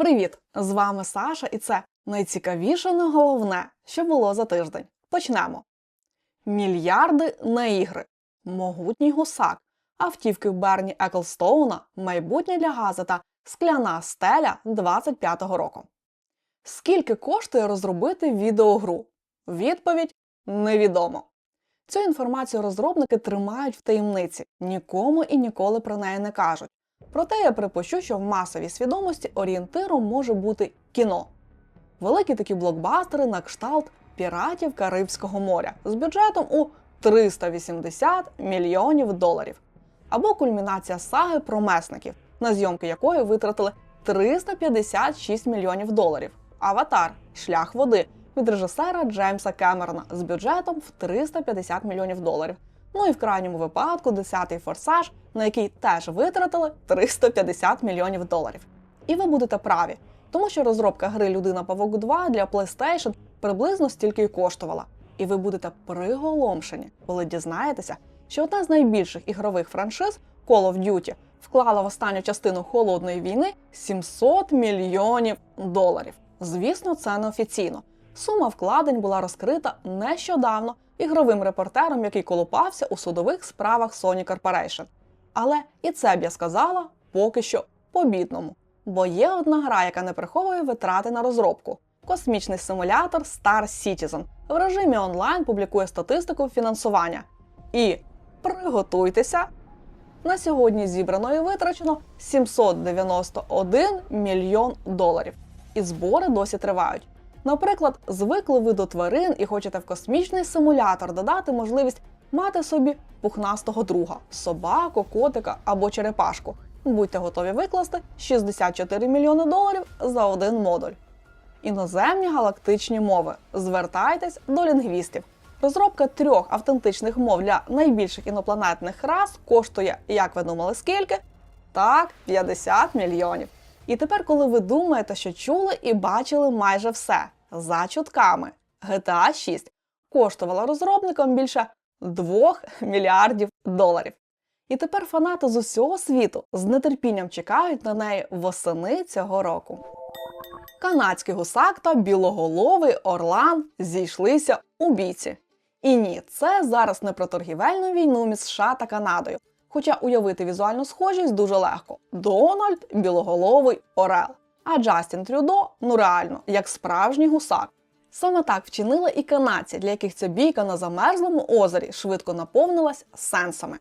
Привіт! З вами Саша, і це найцікавіше не головне, що було за тиждень. Почнемо. Мільярди на ігри, могутній гусак, автівки Берні Еклстоуна, майбутнє для гази та скляна стеля 25-го року. Скільки коштує розробити відеогру? Відповідь невідомо. Цю інформацію розробники тримають в таємниці, нікому і ніколи про неї не кажуть. Проте я припущу, що в масовій свідомості орієнтиром може бути кіно. Великі такі блокбастери на кшталт піратів Карибського моря з бюджетом у 380 мільйонів доларів. Або кульмінація саги про месників, на зйомки якої витратили 356 мільйонів доларів. Аватар Шлях води від режисера Джеймса Кемерона з бюджетом в 350 мільйонів доларів. Ну і в крайньому випадку 10-й форсаж, на який теж витратили 350 мільйонів доларів. І ви будете праві, тому що розробка гри Людина Павук 2 для PlayStation приблизно стільки й коштувала. І ви будете приголомшені, коли дізнаєтеся, що одна з найбільших ігрових франшиз Call of Duty вклала в останню частину холодної війни 700 мільйонів доларів. Звісно, це не офіційно. Сума вкладень була розкрита нещодавно ігровим репортером, який колупався у судових справах Sony Corporation. Але і це б я сказала поки що по-бідному. Бо є одна гра, яка не приховує витрати на розробку. Космічний симулятор Star Citizen в режимі онлайн публікує статистику фінансування. І приготуйтеся! На сьогодні зібрано і витрачено 791 мільйон доларів. І збори досі тривають. Наприклад, звикли ви до тварин і хочете в космічний симулятор додати можливість мати собі пухнастого друга собаку, котика або черепашку. Будьте готові викласти 64 мільйони доларів за один модуль. Іноземні галактичні мови. Звертайтесь до лінгвістів. Розробка трьох автентичних мов для найбільших інопланетних рас коштує, як ви думали, скільки? Так, 50 мільйонів. І тепер, коли ви думаєте, що чули і бачили майже все за чутками, GTA 6 коштувала розробникам більше 2 мільярдів доларів. І тепер фанати з усього світу з нетерпінням чекають на неї восени цього року. Канадський гусак та білоголовий Орлан зійшлися у бійці. І ні, це зараз не про торгівельну війну між США та Канадою. Хоча уявити візуальну схожість дуже легко: Дональд білоголовий Орел. А Джастін Трюдо ну реально, як справжній гусак. Саме так вчинили і канадці, для яких ця бійка на замерзлому озері швидко наповнилась сенсами.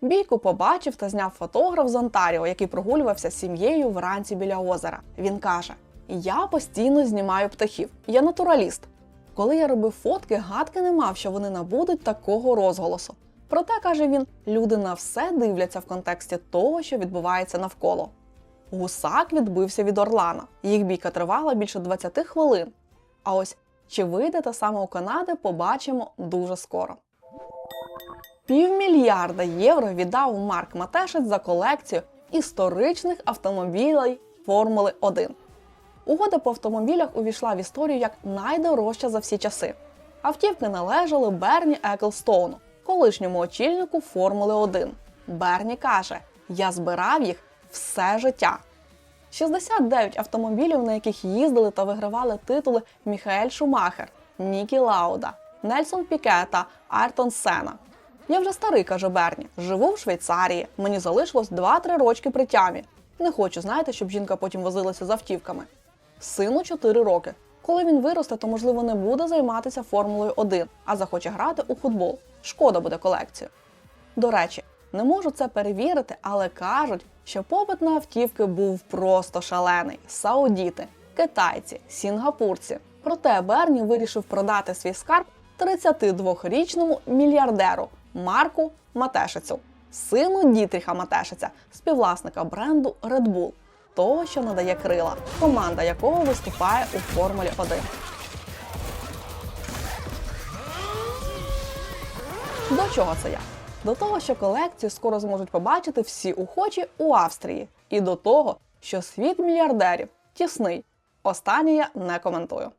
Бійку побачив та зняв фотограф з Онтаріо, який прогулювався з сім'єю вранці біля озера. Він каже: Я постійно знімаю птахів, я натураліст. Коли я робив фотки, гадки не мав, що вони набудуть такого розголосу. Проте, каже він, люди на все дивляться в контексті того, що відбувається навколо. Гусак відбився від Орлана. Їх бійка тривала більше 20 хвилин. А ось чи вийде та саме у Канади, побачимо дуже скоро. Півмільярда євро віддав Марк Матешець за колекцію історичних автомобілей Формули 1. Угода по автомобілях увійшла в історію як найдорожча за всі часи. Автівки належали Берні Еклстоуну, колишньому очільнику Формули 1. Берні каже: Я збирав їх все життя. 69 автомобілів, на яких їздили та вигравали титули Міхаель Шумахер, Нікі Лауда, Нельсон Піке та Артон Сена. Я вже старий, каже Берні. Живу в Швейцарії. Мені залишилось 2-3 рочки при тямі. Не хочу, знаєте, щоб жінка потім возилася з автівками. Сину 4 роки. Коли він виросте, то можливо не буде займатися Формулою 1, а захоче грати у футбол. Шкода буде колекцію. До речі, не можу це перевірити, але кажуть, що попит на автівки був просто шалений: саудіти, китайці, сінгапурці. Проте Берні вирішив продати свій скарб 32-річному мільярдеру Марку Матешицю, сину Дітріха Матешиця, співвласника бренду Red Bull, того, що надає крила, команда якого виступає у Формулі 1. До чого це я? До того, що колекцію скоро зможуть побачити всі охочі у Австрії, і до того, що світ мільярдерів тісний. Останнє я не коментую.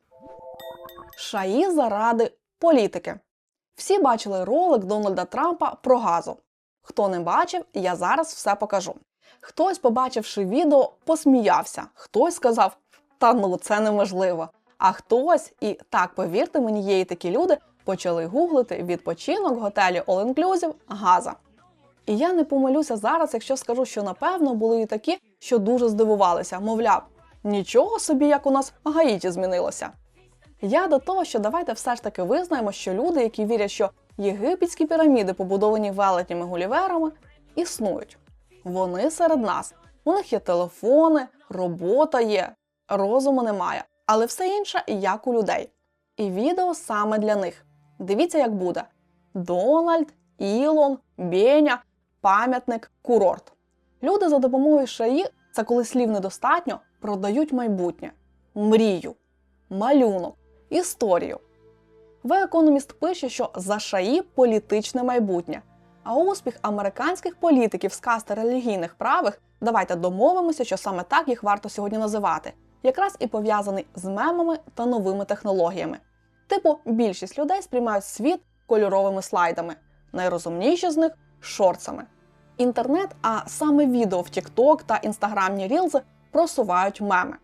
Шаї заради політики. Всі бачили ролик Дональда Трампа про газу. Хто не бачив, я зараз все покажу. Хтось, побачивши відео, посміявся, хтось сказав: та ну це неможливо. А хтось, і так повірте мені, є і такі люди, почали гуглити відпочинок готелі All Inclusive Газа. І я не помилюся зараз, якщо скажу, що напевно були і такі, що дуже здивувалися, мовляв, нічого собі, як у нас Гаїті змінилося. Я до того, що давайте все ж таки визнаємо, що люди, які вірять, що єгипетські піраміди, побудовані велетніми гуліверами, існують. Вони серед нас. У них є телефони, робота є, розуму немає, але все інше як у людей. І відео саме для них. Дивіться, як буде: Дональд, Ілон, Беня, пам'ятник, курорт. Люди за допомогою шаї, це коли слів недостатньо, продають майбутнє, мрію, малюнок, історію. The Economist пише, що за шаї політичне майбутнє. А успіх американських політиків з касти релігійних правих, давайте домовимося, що саме так їх варто сьогодні називати, якраз і пов'язаний з мемами та новими технологіями. Типу, більшість людей сприймають світ кольоровими слайдами, найрозумніші з них шорцами. Інтернет, а саме відео в TikTok та інстаграмні рілзи просувають меми.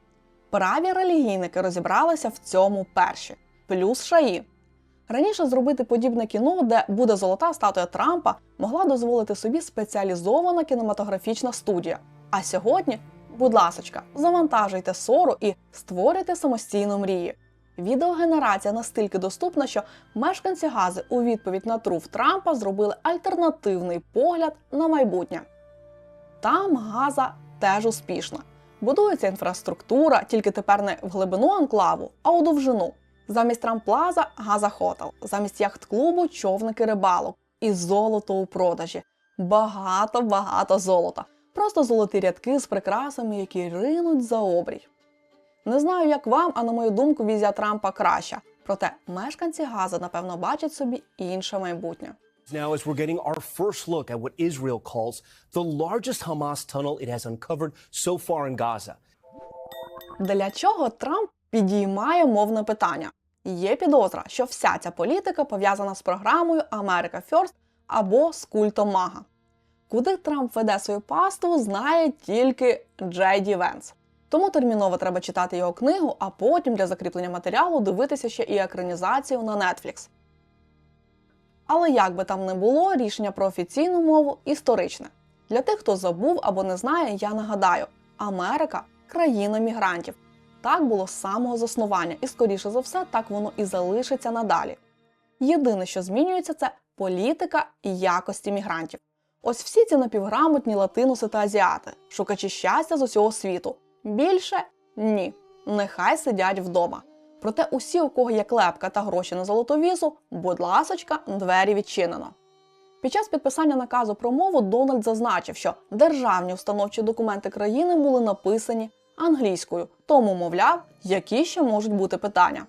Праві релігійники розібралися в цьому перші, плюс шаї. Раніше зробити подібне кіно, де буде золота статуя Трампа, могла дозволити собі спеціалізована кінематографічна студія. А сьогодні, будь ласочка, завантажуйте сору і створюйте самостійно мрії. Відеогенерація настільки доступна, що мешканці Гази у відповідь на труф Трампа зробили альтернативний погляд на майбутнє. Там Газа теж успішна. Будується інфраструктура, тільки тепер не в глибину анклаву, а у довжину. Замість Трамплаза Газа Хотел, замість яхт-клубу човники рибалок і золото у продажі. Багато-багато золота. Просто золоті рядки з прикрасами, які ринуть за обрій. Не знаю, як вам, а на мою думку, візія Трампа краща. Проте мешканці Газа, напевно, бачать собі інше майбутнє. Now, as we're getting our first look at what Israel calls the largest Hamas tunnel it has uncovered so far in Gaza. Для чого Трамп підіймає мовне питання? Є підозра, що вся ця політика пов'язана з програмою Америка First або з культом Мага. Куди Трамп веде свою пасту, знає тільки Джей Ді Венс. Тому терміново треба читати його книгу, а потім для закріплення матеріалу дивитися ще і екранізацію на Netflix. Але як би там не було, рішення про офіційну мову історичне. Для тих, хто забув або не знає, я нагадаю: Америка країна мігрантів. Так було з самого заснування, і, скоріше за все, так воно і залишиться надалі. Єдине, що змінюється, це політика і якості мігрантів. Ось всі ці напівграмотні латинуси та азіати, шукачі щастя з усього світу. Більше ні. Нехай сидять вдома. Проте усі, у кого є клепка та гроші на золоту візу, будь ласочка, двері відчинено. Під час підписання наказу про мову Дональд зазначив, що державні установчі документи країни були написані англійською, тому, мовляв, які ще можуть бути питання.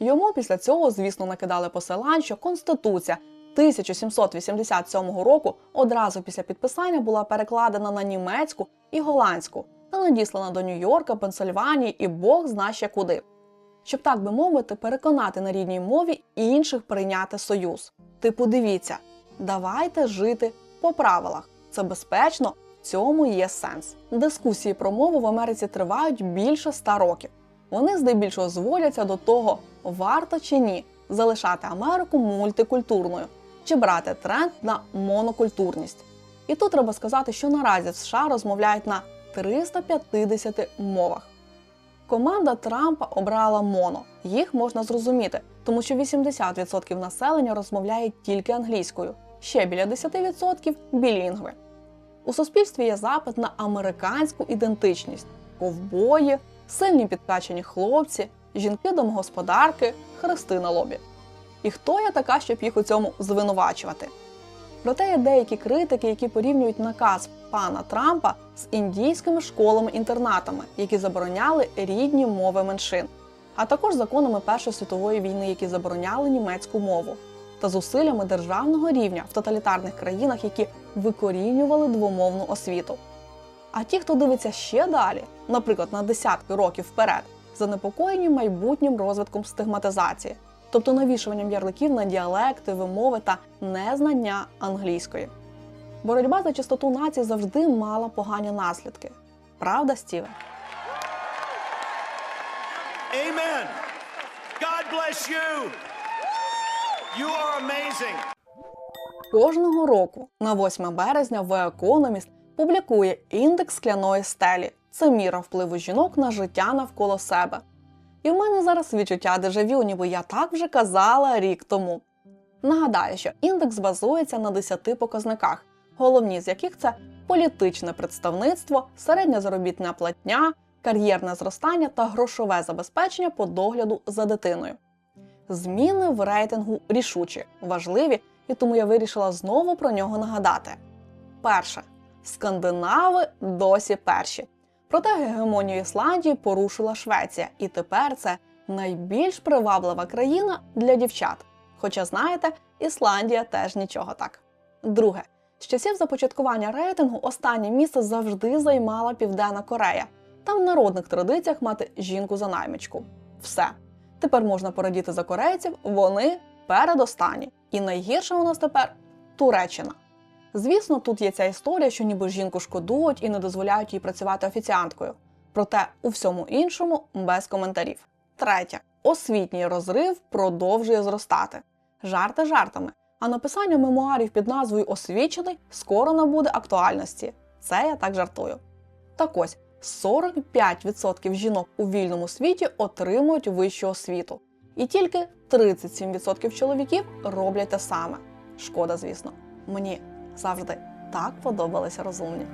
Йому після цього, звісно, накидали посилань, що Конституція 1787 року одразу після підписання була перекладена на німецьку і голландську та надіслана до Нью-Йорка, Пенсильванії і Бог зна ще куди. Щоб так би мовити, переконати на рідній мові інших прийняти союз. Типу, дивіться, давайте жити по правилах. Це безпечно, цьому є сенс. Дискусії про мову в Америці тривають більше ста років. Вони здебільшого зводяться до того, варто чи ні залишати Америку мультикультурною чи брати тренд на монокультурність. І тут треба сказати, що наразі в США розмовляють на 350 мовах. Команда Трампа обрала моно. Їх можна зрозуміти, тому що 80% населення розмовляє тільки англійською, ще біля 10% білінгви. У суспільстві є запит на американську ідентичність: ковбої, сильні підкачені хлопці, жінки-домогосподарки, хрести на лобі. І хто я така, щоб їх у цьому звинувачувати? Проте є деякі критики, які порівнюють наказ пана Трампа з індійськими школами-інтернатами, які забороняли рідні мови меншин, а також законами Першої світової війни, які забороняли німецьку мову, та зусиллями державного рівня в тоталітарних країнах, які викорінювали двомовну освіту. А ті, хто дивиться ще далі, наприклад, на десятки років вперед, занепокоєні майбутнім розвитком стигматизації, тобто навішуванням ярликів на діалекти, вимови та незнання англійської. боротьба за чистоту нації завжди мала погані наслідки. Правда, Стівен? Amen. God bless you. You are amazing. Кожного року на 8 березня The Economist публікує індекс скляної стелі. Це міра впливу жінок на життя навколо себе. І в мене зараз відчуття дежавю, ніби я так вже казала рік тому. Нагадаю, що індекс базується на 10 показниках, головні з яких це політичне представництво, середня заробітна платня, кар'єрне зростання та грошове забезпечення по догляду за дитиною. Зміни в рейтингу рішучі, важливі, і тому я вирішила знову про нього нагадати. Перше. Скандинави досі перші. Проте гегемонію Ісландії порушила Швеція, і тепер це найбільш приваблива країна для дівчат. Хоча, знаєте, Ісландія теж нічого так. Друге, з часів започаткування рейтингу останнє місце завжди займала Південна Корея. Там в народних традиціях мати жінку за наймичку. Все. Тепер можна порадіти за корейців, вони передостанні. І найгірше у нас тепер Туреччина. Звісно, тут є ця історія, що ніби жінку шкодують і не дозволяють їй працювати офіціанткою. Проте у всьому іншому без коментарів. Третє. Освітній розрив продовжує зростати. Жарти жартами. А написання мемуарів під назвою Освічений скоро набуде актуальності. Це я так жартую. Так ось 45% жінок у вільному світі отримують вищу освіту, і тільки 37% чоловіків роблять те саме. Шкода, звісно. Мені завжди так подобалися розумні.